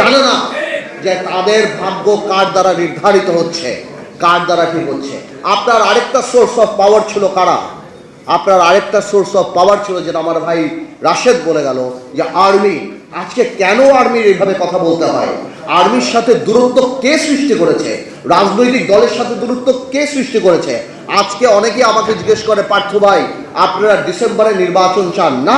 জানে না যে তাদের ভাগ্য কার দ্বারা নির্ধারিত হচ্ছে? কার দ্বারা ঠিক হচ্ছে? আপনার আরেকটা সোর্স অফ পাওয়ার ছিল কারা? আপনার আরেকটা সোর্স অফ পাওয়ার ছিল যেটা আমার ভাই রাশেদ বলে গেল, যে আর্মি আজকে কেন আর্মির এইভাবে কথা বলতে হয়? আর্মির সাথে দূরত্ব কে সৃষ্টি করেছে? রাজনৈতিক দলের সাথে দূরত্ব কে সৃষ্টি করেছে? আজকে অনেকেই আমাকে জিজ্ঞেস করে, পার্থ ভাই, আপনারা ডিসেম্বরে নির্বাচন চান না?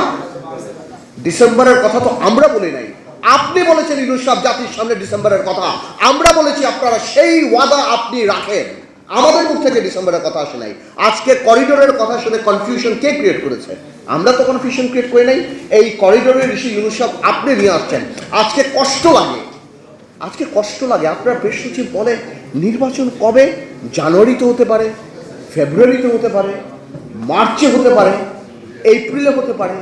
ডিসেম্বরের কথা তো আমরা বলি নাই। আপনি বলেছেন ইনুস জাতির সামনে ডিসেম্বরের কথা। আমরা বলেছি আপনারা সেই ওয়াদা আপনি রাখেন। আমাদের মুখ থেকে ডিসেম্বরের কথা আসে নাই। আজকে করিডোরের কথা শুনে কনফিউশন কে ক্রিয়েট করেছে? আমরা তো কনফিউশন ক্রিয়েট করি নাই। এই করিডোরের ইস্যু ইউনুস সাহেব আপনি নিয়ে আসছেন। আজকে কষ্ট লাগে। আজকে কষ্ট লাগে। আপনার প্রেস সচিব বলে, নির্বাচন কবে? জানুয়ারিতে হতে পারে, ফেব্রুয়ারিতে হতে পারে, মার্চে হতে পারে, এপ্রিলে হতে পারে।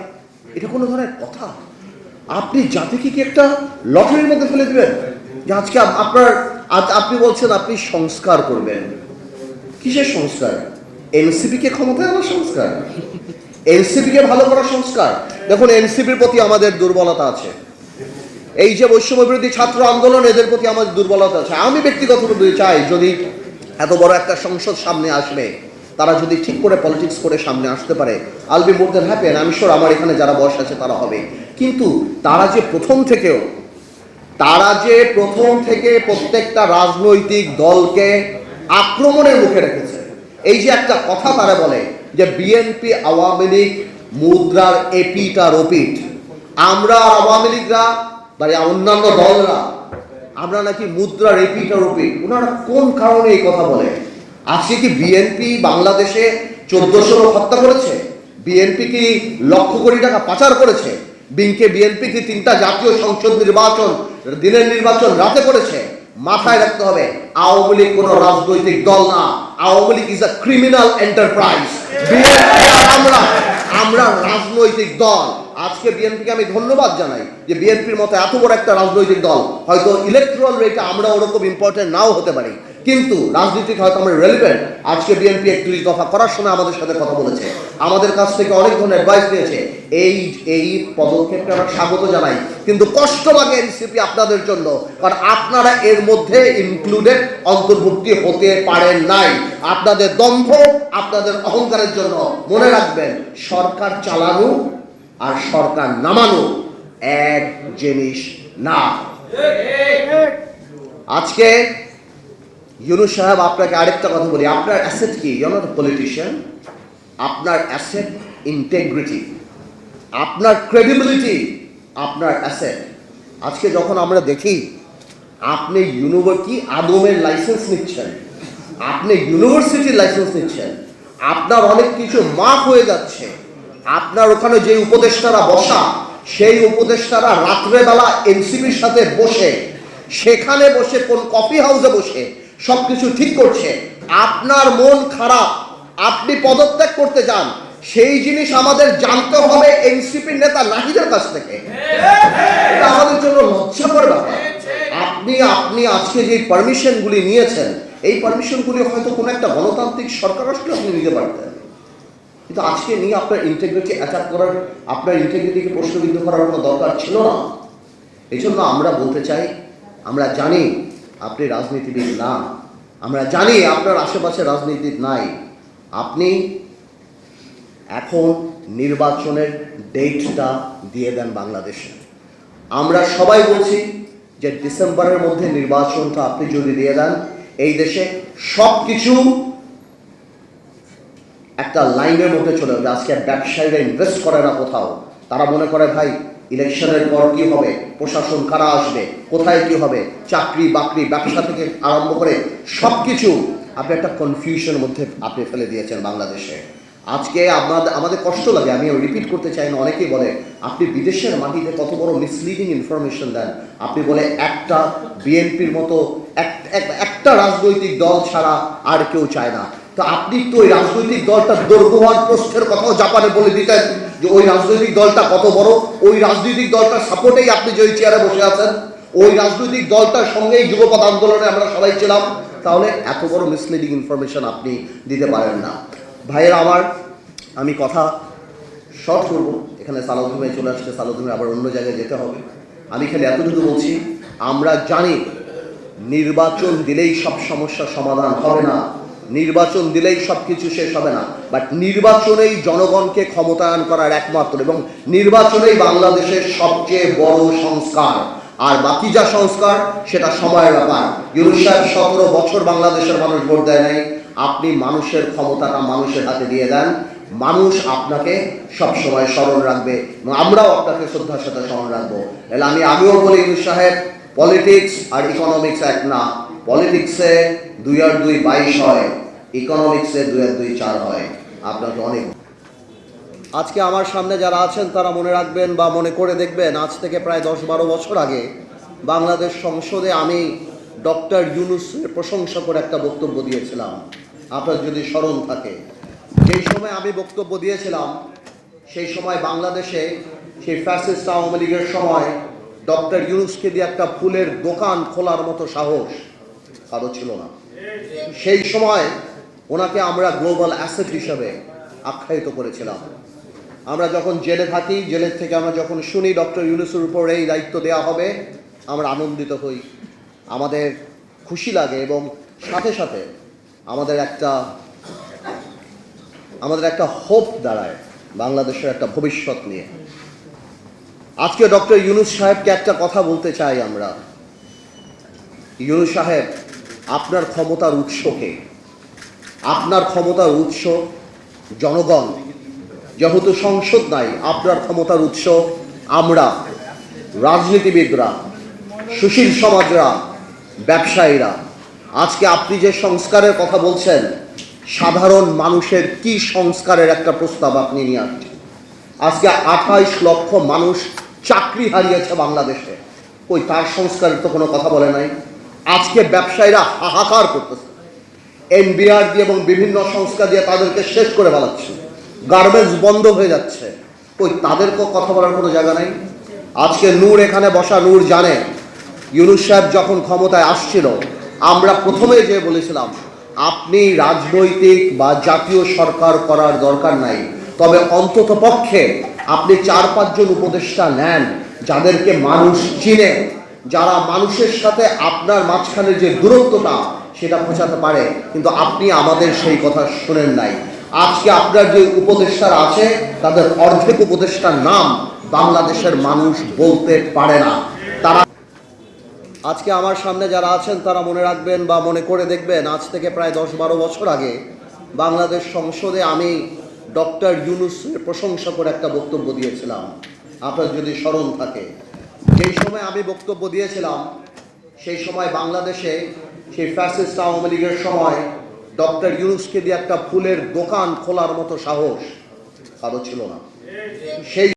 এটা কোনো ধরনের কথা? আপনি জাতিকে কি একটা লটারির মধ্যে ফেলে দেবেন? যে আজকে আপনার আজ আপনি বলছেন আপনি সংস্কার করবেন। কিসের সংস্কার? এনসিপিকে ক্ষমতায় আনার সংস্কার? এনসিপিকে ভালো করার সংস্কার? দেখুন এনসিপির প্রতি আমাদের দুর্বলতা আছে। এই যে বৈষম্য বিরোধী ছাত্র আন্দোলন, এদের প্রতি আমাদের দুর্বলতা আছে। আমি ব্যক্তিগতভাবে চাই, যদি এত বড় একটা সংসদ সামনে আসবে, তারা যদি ঠিক করে পলিটিক্স করে সামনে আসতে পারে I'll be more than happy আমি শিওর আমার এখানে যারা বয়স আছে তারা হবে। কিন্তু তারা যে প্রথম থেকেও, তারা যে প্রথম থেকে প্রত্যেকটা রাজনৈতিক দলকে আক্রমণের মুখে রেখেছে, এই যে একটা কথা তারা বলে যে বিএনপি আওয়ামী লীগ মুদ্রার এপিট আর ওপিট আমরা আওয়ামী লীগরা এই অন্যান্য দলরা, আমরা নাকি মুদ্রার এপিট আর ওপিট ওনারা কোন কারণে এই কথা বলে? আজকে কি বিএনপি বাংলাদেশে চোদ্দশো লোক হত্যা করেছে? বিএনপি কি লক্ষ কোটি টাকা পাচার করেছে? বিংকে বিএনপি কি তিনটা জাতীয় সংসদ নির্বাচন, দিনের নির্বাচন রাতে করেছে, মাথায় রাখতে হবে, আওয়ামী লীগ কোনো রাজনৈতিক দল না। Awami League is a criminal enterprise আমরা আমরা রাজনৈতিক দল। আজকে বিএনপিকে আমি ধন্যবাদ জানাই যে বিএনপির মতো এত বড় একটা রাজনৈতিক দল, হয়তো ইলেকট্রাল রেটে আমরা ওরকম ইম্পর্টেন্ট নাও হতে পারি। কিন্তু রাজনীতিক হয়তো আমরা রেলিভেন্ট আজকে বিএনপি একত্রিশ দফা করার সময় আমাদের সাথে কথা বলেছে। আমাদের কাছ থেকে অনেক ধরনের অ্যাডভাইস নিয়েছে। এই এই পদক্ষেপটা আমরা স্বাগত জানাই। কিন্তু কষ্ট লাগে এনসিপি আপনাদের জন্য কারণ আপনারা এর মধ্যে ইনক্লুডেড অন্তর্ভুক্তি হতে পারেন নাই। আপনাদের দম্ভ আপনাদের অহংকারের জন্য। মনে রাখবেন সরকার চালানো আর সরকার নামানো এক জিনিস না। আজকে ইউনুস সাহেব আপনাকে আরেকটা কথা বলি। আপনার অ্যাসেট কি? ইউ নট পলিটিশিয়ান আপনার অ্যাসেট ইন্টেগ্রিটি আপনার ক্রেডিবিলিটি আপনার অ্যাসেট আজকে যখন আমরা দেখি, আপনি ইউনিভার্সিটি আদমের লাইসেন্স নিচ্ছেন। আপনি ইউনিভার্সিটির লাইসেন্স নিচ্ছেন। আপনার অনেক কিছু মাফ হয়ে যাচ্ছে। আপনার ওখানে যে উপদেষ্টারা বসা, সেই উপদেষ্টারা রাত্রেবেলা এনসিপির সাথে বসে, সেখানে বসে কোন কফি হাউসে বসে সবকিছু ঠিক করছে। আপনার মন খারাপ, আপনি পদত্যাগ করতে চান, সেই জিনিস আমাদের জানতে হবে এনসিপির নেতা নাহিদের কাছ থেকে। আমাদের জন্য লজ্জাকর ব্যাপার। আপনি আপনি আজকে যে পারমিশনগুলি নিয়েছেন, এই পারমিশনগুলি হয়তো কোনো একটা গণতান্ত্রিক সরকার আসলে আপনি নিতে পারতেন। কিন্তু আজকে নিয়ে আপনার ইন্টেগ্রিটি অ্যাটাক করার, আপনার ইন্টেগ্রিটিকে প্রশ্নবিদ্ধ করার কোনো দরকার ছিল না। এই জন্য আমরা বলতে চাই, আমরা জানি আপনি রাজনীতিবিদ না। আমরা জানি আপনার আশেপাশে রাজনীতি নাই। আপনি এখন নির্বাচনের ডেটটা দিয়ে দেন বাংলাদেশে। আমরা সবাই বলছি যে ডিসেম্বরের মধ্যে নির্বাচনটা আপনি যদি দিয়ে দেন, এই দেশে সব কিছু একটা লাইনের মধ্যে চলে যাবে। আজকে ব্যবসায়ীরা ইনভেস্ট করে না কোথাও। তারা মনে করে, ভাই ইলেকশনের পর কি হবে? প্রশাসন কারা আসবে? কোথায় কি হবে? চাকরি, বাকরি, ব্যবসা থেকে আরম্ভ করে সব কিছু আপনি একটা কনফিউশনের মধ্যে আপনি ফেলে দিয়েছেন বাংলাদেশে। আজকে আপনাদের, আমাদের কষ্ট লাগে, আমি রিপিট করতে চাই না, অনেকেই বলে, আপনি বিদেশের মাটিতে কত বড় মিসলিডিং ইনফরমেশন দেন। আপনি বলে একটা বিএনপির মতো, এক- এক- একটা রাজনৈতিক দল ছাড়া আর কেউ চায় না। তো আপনি তো ওই রাজনৈতিক দলটা দৈর্ঘ্য হওয়ার প্রশ্নের কথাও জাপানে বলে দিতেন যে ওই রাজনৈতিক দলটা কত বড়? ওই রাজনৈতিক দলটার সাপোর্টেই আপনি যে ওই চেয়ারে বসে আছেন, ওই রাজনৈতিক দলটার সঙ্গেই যুবপথ আন্দোলনে আমরা সবাই ছিলাম। তাহলে এত বড় মিসলিডিং ইনফরমেশন আপনি দিতে পারেন না। ভাইয়েরা, আমার, আমি কথা শর্ট করব। এখানে সালাউদ্দিন ভাই চলে আসছে, সালাউদ্দিন আবার অন্য জায়গায় যেতে হবে। আমি খালি এতটুকু বলছি, আমরা জানি, নির্বাচন দিলেই সব সমস্যার সমাধান হবে না। নির্বাচন দিলেই সব কিছু শেষ হবে না। বাট নির্বাচনেই জনগণকে ক্ষমতায়ন করার একমাত্র এবং নির্বাচনেই বাংলাদেশের সবচেয়ে বড় সংস্কার। আর বাকি যা সংস্কার, সেটা সময়ের ব্যাপার। সাহেব সতেরো বছর বাংলাদেশের মানুষ ভোট দেয় নাই। আপনি মানুষের ক্ষমতাটা মানুষের হাতে দিয়ে দেন। মানুষ আপনাকে সব সময় স্মরণ রাখবে এবং আমরাও আপনাকে শ্রদ্ধার সাথে স্মরণ রাখব। তাহলে আমি, আমিও বলি ইউনুস সাহেব, পলিটিক্স আর ইকোনমিক্স এক না। পলিটিক্সে দুই আর দুই বাইশ হয়। ইকোনমিক্সে দুই আর দুই চার হয়। আপনাকে অনেক আজকে আমার সামনে যারা আছেন, তারা মনে রাখবেন বা মনে করে দেখবেন, আজ থেকে প্রায় দশ বারো বছর আগে বাংলাদেশ সংসদে আমি ডক্টর ইউনুসের প্রশংসা করে একটা বক্তব্য দিয়েছিলাম। আপনার যদি স্মরণ থাকে। সেই সময় আমি বক্তব্য দিয়েছিলাম, সেই সময় বাংলাদেশে সেই ফ্যাসিস্ট আওয়ামী লীগের সময় ডক্টর ইউনুসকে দিয়ে একটা ফুলের দোকান খোলার মতো সাহস কারও ছিল না। সেই সময় ওনাকে আমরা গ্লোবাল অ্যাসেট হিসাবে আখ্যায়িত করেছিলাম। আমরা যখন জেলে থাকি জেলের থেকে আমরা যখন শুনি, ডক্টর ইউনুসের উপর এই দায়িত্ব দেওয়া হবে, আমরা আনন্দিত হই। আমাদের খুশি লাগে এবং সাথে সাথে আমাদের একটা আমাদের একটা হোপ দাঁড়ায় বাংলাদেশের একটা ভবিষ্যৎ নিয়ে। আজকে ডক্টর ইউনুস সাহেবকে একটা কথা বলতে চাই আমরা। ইউনুস সাহেব, আপনার ক্ষমতার উৎসকে আপনার ক্ষমতার উৎস জনগণ। যেহেতু সংসদ নাই, আপনার ক্ষমতার উৎস আমরা, রাজনীতিবিদরা, সুশীল সমাজরা, ব্যবসায়ীরা। আজকে আপনি যে সংস্কারের কথা বলছেন, সাধারণ মানুষের কি সংস্কারের একটা প্রস্তাব আপনি নিয়ে আসছেন? আজকে আঠাইশ লক্ষ মানুষ চাকরি হারিয়েছে বাংলাদেশে। ওই তার সংস্কারের তো কোনো কথা বলে নাই? আজকে ব্যবসায়ীরা হাহাকার করতেছে। এনবিআর দিয়ে এবং বিভিন্ন সংস্থা দিয়ে তাদেরকে শেষ করে ফেলাচ্ছে। গার্মেন্টস বন্ধ হয়ে যাচ্ছে। ওই তাদেরকেও কথা বলার কোনো জায়গা নেই? আজকে নূর এখানে বসা, নূর জানে। ইউনুস সাহেব যখন ক্ষমতায় আসছিল, আমরা প্রথমে যে বলেছিলাম, আপনি রাজনৈতিক বা জাতীয় সরকার করার দরকার নাই। তবে অন্তত পক্ষে আপনি চার পাঁচজন উপদেষ্টা নেন, যাদেরকে মানুষ চিনে। যারা মানুষের সাথে আপনার মাঝখানে যে দূরত্বটা সেটা পৌঁছাতে পারে, কিন্তু আপনি আমাদের সেই কথা শোনেন নাই। আজকে আপনার যে উপদেষ্টারা আছে, তাদের অর্ধেক উপদেষ্টার নাম বাংলাদেশের মানুষ বলতে পারে না। তারা আজকে আমার সামনে যারা আছেন, তারা মনে রাখবেন বা মনে করে দেখবেন, আজ থেকে প্রায় দশ বারো বছর আগে বাংলাদেশ সংসদে আমি ডক্টর ইউনুসের প্রশংসা করে একটা বক্তব্য দিয়েছিলাম। আপনার যদি স্মরণ থাকে। যেই সময় আমি বক্তব্য দিয়েছিলাম, সেই সময় বাংলাদেশে সেই ফ্যাসিস্ট আওয়ামী লীগের সময় ডক্টর ইউনুসকে দিয়ে একটা ফুলের দোকান খোলার মতো সাহস কারও ছিল না। সেই